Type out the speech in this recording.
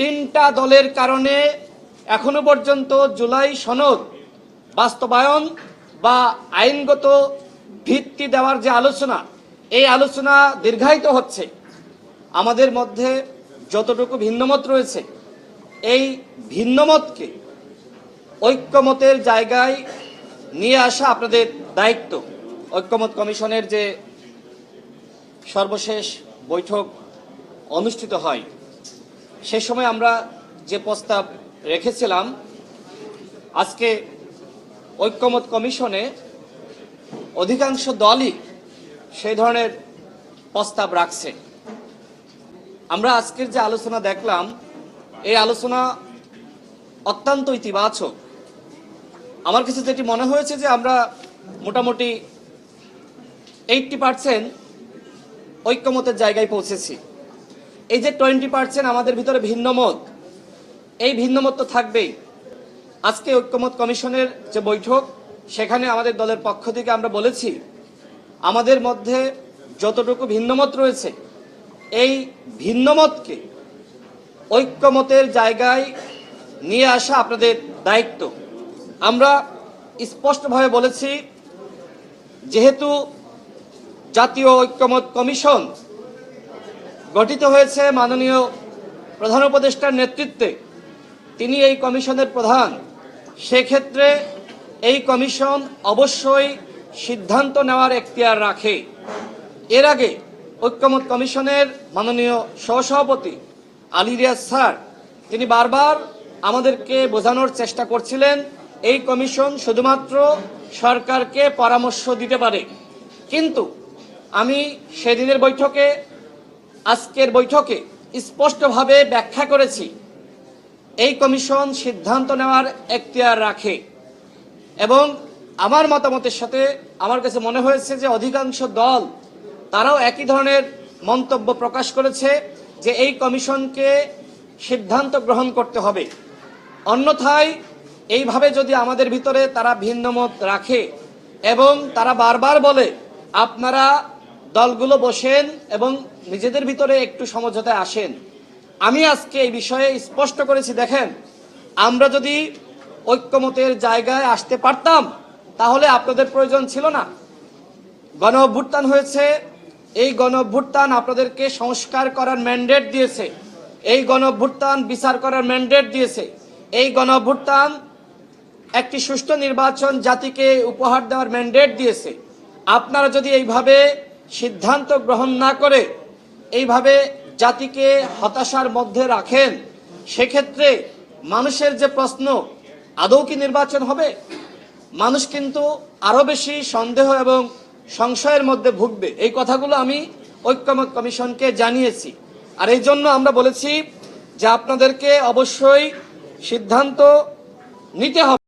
তিনটা দলের কারণে এখনও পর্যন্ত জুলাই সনদ বাস্তবায়ন বা আইনগত ভিত্তি দেওয়ার যে আলোচনা, এই আলোচনা দীর্ঘায়িত হচ্ছে। আমাদের মধ্যে যতটুকু ভিন্নমত রয়েছে, এই ভিন্নমতকে ঐক্যমতের জায়গায় নিয়ে আসা আপনাদের দায়িত্ব। ঐক্যমত কমিশনের যে সর্বশেষ বৈঠক অনুষ্ঠিত হয় সে সময় আমরা যে প্রস্তাব রেখেছিলাম, আজকে ঐক্যমত কমিশনে অধিকাংশ দলই সেই ধরনের প্রস্তাব রাখছে। আমরা আজকের যে আলোচনা দেখলাম, এই আলোচনা অত্যন্ত ইতিবাচক। আমার কাছে যেটি মনে হয়েছে যে আমরা মোটামুটি এইটটি পার্সেন্ট ঐক্যমতের জায়গায় পৌঁছেছি। এই যে টোয়েন্টি পার্সেন্ট আমাদের ভিতরে ভিন্নমত, এই ভিন্নমত তো থাকবেই। আজকে ঐক্যমত কমিশনের যে বৈঠক, সেখানে আমাদের দলের পক্ষ থেকে আমরা বলেছি, আমাদের মধ্যে যতটুকু ভিন্নমত রয়েছে, এই ভিন্নমতকে ঐক্যমতের জায়গায় নিয়ে আসা আপনাদের দায়িত্ব। আমরা স্পষ্টভাবে বলেছি, যেহেতু জাতীয় ঐক্যমত কমিশন গঠিত হয়েছে মাননীয় প্রধান উপদেষ্টার নেতৃত্বে। তিনি এই কমিশনের প্রধান। সেক্ষেত্রে এই কমিশন অবশ্যই সিদ্ধান্ত নেওয়ার এখতিয়ার রাখে। এর আগে ঐক্যমত কমিশনের মাননীয় সহসভাপতি আলী রিয়াজ স্যার, তিনি বারবার আমাদেরকে বোঝানোর চেষ্টা করছিলেন এই কমিশন শুধুমাত্র সরকারকে পরামর্শ দিতে পারে। কিন্তু আমি সেদিনের বৈঠকে আজকের বৈঠকে স্পষ্টভাবে ব্যাখ্যা করেছি। এই কমিশন সিদ্ধান্ত নেওয়ার এখতিয়ার রাখে এবং আমার মতামতের সাথে আমার কাছে মনে হয়েছে যে অধিকাংশ দল তারাও একই ধরনের মন্তব্য প্রকাশ করেছে যে এই কমিশনকে সিদ্ধান্ত গ্রহণ করতে হবে। অন্যথায় এইভাবে যদি আমাদের ভিতরে তারা ভিন্নমত রাখে এবং তারা বারবার বলে, আপনারা দলগুলো বসেন এবং নিজেদের ভিতরে একটু সমঝোতায় আসেন। আমি আজকে এই বিষয়ে স্পষ্ট করেছি, দেখেন, আমরা যদি ঐক্যমতের জায়গায় আসতে পারতাম, তাহলে আপনাদের প্রয়োজন ছিল না। গণ অভ্যুত্থান হয়েছে, এই গণ অভ্যুত্থান আপনাদেরকে সংস্কার করার ম্যান্ডেট দিয়েছে। এই গণ অভ্যুত্থান বিচার করার ম্যান্ডেট দিয়েছে। এই গণ অভ্যুত্থান একটি সুষ্ঠু নির্বাচন জাতিকে উপহার দেওয়ার ম্যান্ডেট দিয়েছে। আপনারা যদি এইভাবে সিদ্ধান্ত গ্রহণ না করে এইভাবে জাতিকে হতাশার মধ্যে রাখেন, সেক্ষেত্রে মানুষের যে প্রশ্ন, আদৌ কি নির্বাচন হবে? মানুষ কিন্তু আরও বেশি সন্দেহ এবং সংশয়ের মধ্যে ভুগবে। এই কথাগুলো আমি ঐক্যমত কমিশনকে জানিয়েছি। আর এই জন্য আমরা বলেছি যে আপনাদেরকে অবশ্যই সিদ্ধান্ত নিতে হবে।